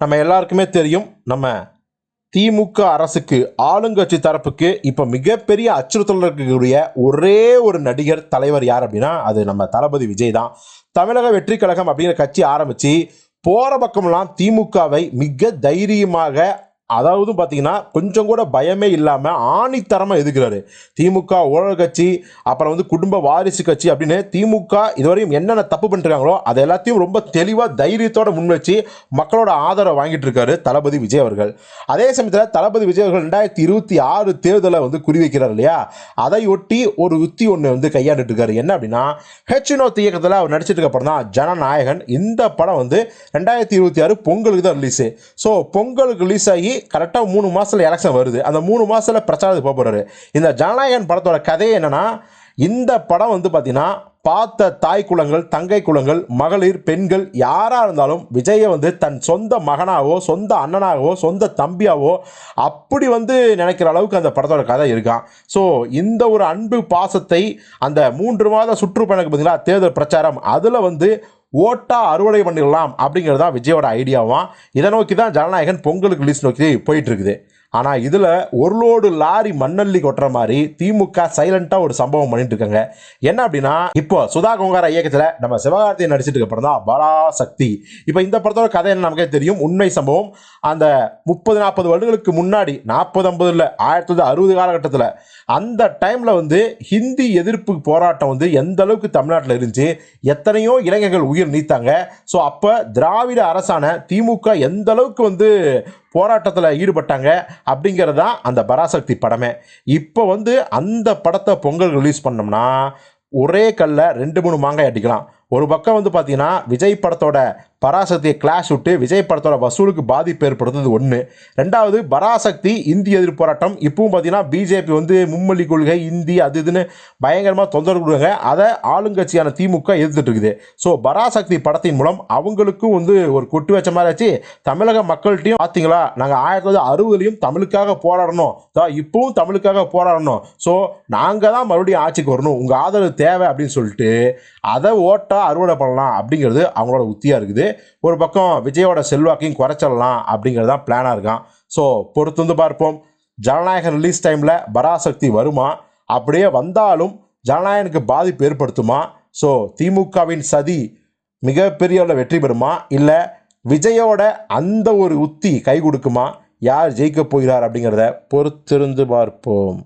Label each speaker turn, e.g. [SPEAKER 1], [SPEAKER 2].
[SPEAKER 1] நம்ம எல்லாருக்குமே தெரியும் நம்ம திமுக அரசுக்கு ஆளுங்கட்சி தரப்புக்கு இப்போ மிகப்பெரிய அச்சுறுத்தல் இருக்கக்கூடிய ஒரே ஒரு நடிகர் தலைவர் யார் அப்படின்னா அது நம்ம தளபதி விஜய் தான். தமிழக வெற்றி கழகம் அப்படிங்கிற கட்சி ஆரம்பித்து போகிற பக்கம்லாம் திமுகவை மிக தைரியமாக அதாவது பார்த்தீங்கன்னா கொஞ்சம் கூட பயமே இல்லாமல் ஆணித்தரமாக எதுக்குறாரு திமுக ஊழல் கட்சி அப்புறம் வந்து குடும்ப வாரிசு கட்சி அப்படின்னு திமுக இதுவரையும் என்னென்ன தப்பு பண்ணிருக்காங்களோ அது எல்லாத்தையும் ரொம்ப தெளிவாக தைரியத்தோட முன்வச்சு மக்களோட ஆதரவை வாங்கிட்டு இருக்காரு தளபதி விஜய் அவர்கள். அதே சமயத்தில் தளபதி விஜய் அவர்கள் ரெண்டாயிரத்தி இருபத்தி ஆறு தேர்தலை வந்து குறிவைக்கிறார் இல்லையா? அதை ஒட்டி ஒரு உத்தி ஒன்று வந்து கையாண்டுட்டு இருக்காரு. என்ன அப்படின்னா ஹெச்னோ இயக்கத்தில் அவர் நடிச்சிட்டு அப்புறம் தான் ஜனநாயகன். இந்த படம் வந்து ரெண்டாயிரத்தி இருபத்தி ஆறு பொங்கலுக்கு தான் ரிலீஸு ஸோ பொங்கலுக்கு ரிலீஸ் ஆகி கரெக்டாக மூணு மாதத்தில் எலெக்ஷன் வருது. அந்த மூணு மாதத்தில் பிரச்சாரத்துக்கு போக போகிறாரு இந்த ஜனநாயகன் படத்தோட கதை என்னன்னா இந்த படம் வந்து பார்த்தீங்கன்னா பார்த்த தாய் குலங்கள் தங்கை குலங்கள் மகளிர் பெண்கள் யாராக இருந்தாலும் விஜயை வந்து தன் சொந்த மகனாகவோ சொந்த அண்ணனாகவோ சொந்த தம்பியாவோ அப்படி வந்து நினைக்கிற அளவுக்கு அந்த படத்தோட கதை இருக்கான். ஸோ இந்த ஒரு அன்பு பாசத்தை அந்த மூன்று மாத சுற்றுப்பயணக்கு பார்த்தீங்களா தேர்தல் பிரச்சாரம் அதில் வந்து ஓட்டா அறுவடை பண்ணிடலாம் அப்படிங்கிறது தான் விஜயோட ஐடியாவாம். இதை நோக்கி தான் ஜனநாயகன் பொங்கலுக்கு ரிலீஸ் நோக்கி போயிட்டு இருக்குது. ஆனால் இதில் ஒரு லோடு லாரி மண்ணள்ளி கொட்டுற மாதிரி திமுக சைலண்ட்டாக ஒரு சம்பவம் பண்ணிட்டு இருக்காங்க. என்ன அப்படின்னா இப்போ சுதா கொங்காரா இயக்கத்தில் நம்ம சிவகார்த்தியை நடிச்சிட்டு இருக்க படம் தான் பராசக்தி இப்போ இந்த படத்தோட கதை என்ன நமக்கே தெரியும்? உண்மை சம்பவம். அந்த முப்பது நாற்பது வருடங்களுக்கு முன்னாடி நாற்பது ஐம்பது இல்லை ஆயிரத்தி தொள்ளாயிரத்தி அறுபது காலகட்டத்தில் அந்த டைமில் வந்து ஹிந்தி எதிர்ப்பு போராட்டம் வந்து எந்த அளவுக்கு தமிழ்நாட்டில் இருந்துச்சு எத்தனையோ இளைஞர்கள் உயிர் நீத்தாங்க. ஸோ அப்போ திராவிட அரசான திமுக எந்த அளவுக்கு வந்து போராட்டத்தில் ஈடுபட்டாங்க அப்படிங்கிறது தான் அந்த பராசக்தி படமே. இப்போ வந்து அந்த படத்தை பொங்கல் ரிலீஸ் பண்ணோம்னா ஒரே கல்ல ரெண்டு மூணு மாங்காய் அடிக்கலாம். ஒரு பக்கம் வந்து பார்த்தீங்கன்னா விஜய் படத்தோட பராசக்தியை கிளாஷ் விட்டு விஜய் படத்தோட வசூலுக்கு பாதிப்பு ஏற்படுத்துறது ஒன்று ரெண்டாவது பராசக்தி இந்தி எதிர் போராட்டம். இப்பவும் பார்த்தீங்கன்னா பிஜேபி வந்து மும்மொழி கொள்கை இந்தி அது இதுன்னு பயங்கரமாக தொந்தரவு கொடுங்க அதை ஆளுங்கட்சியான திமுக எதிர்த்துட்டு இருக்குது. ஸோ பராசக்தி படத்தின் மூலம் அவங்களுக்கும் வந்து ஒரு கொட்டு வச்ச மாதிரி ஆச்சு. தமிழக மக்கள்கிட்டையும் பார்த்தீங்களா நாங்கள் ஆயிரத்தி தொள்ளாயிரத்தி அறுபதுலையும் தமிழுக்காக போராடணும். இப்பவும் தமிழுக்காக போராடணும். ஸோ நாங்கள் தான் மறுபடியும் ஆட்சிக்கு வரணும். உங்கள் ஆதரவு தேவை அப்படின்னு சொல்லிட்டு அதை ஓட்டா அறுவடை பண்ணலாம் அப்படிங்கிறது அவங்களோட உத்தியாக இருக்குது. ஒரு பக்கம் விஜயோட செல்வாக்கையும் குறைச்சிடலாம் அப்படிங்கிறது தான் பிளானாக இருக்கான். ஸோ பொறுத்து வந்து பார்ப்போம். ஜனநாயகன் ரிலீஸ் டைமில் பராசக்தி வருமா? அப்படியே வந்தாலும் ஜனநாயகனுக்கு பாதிப்பு ஏற்படுத்துமா? ஸோ திமுகவின் சதி மிகப்பெரிய அளவில் வெற்றி பெறுமா? இல்லை விஜயோட அந்த ஒரு உத்தி கை கொடுக்குமா? யார் ஜெயிக்க போகிறார் அப்படிங்கிறத பொறுத்திருந்து பார்ப்போம்.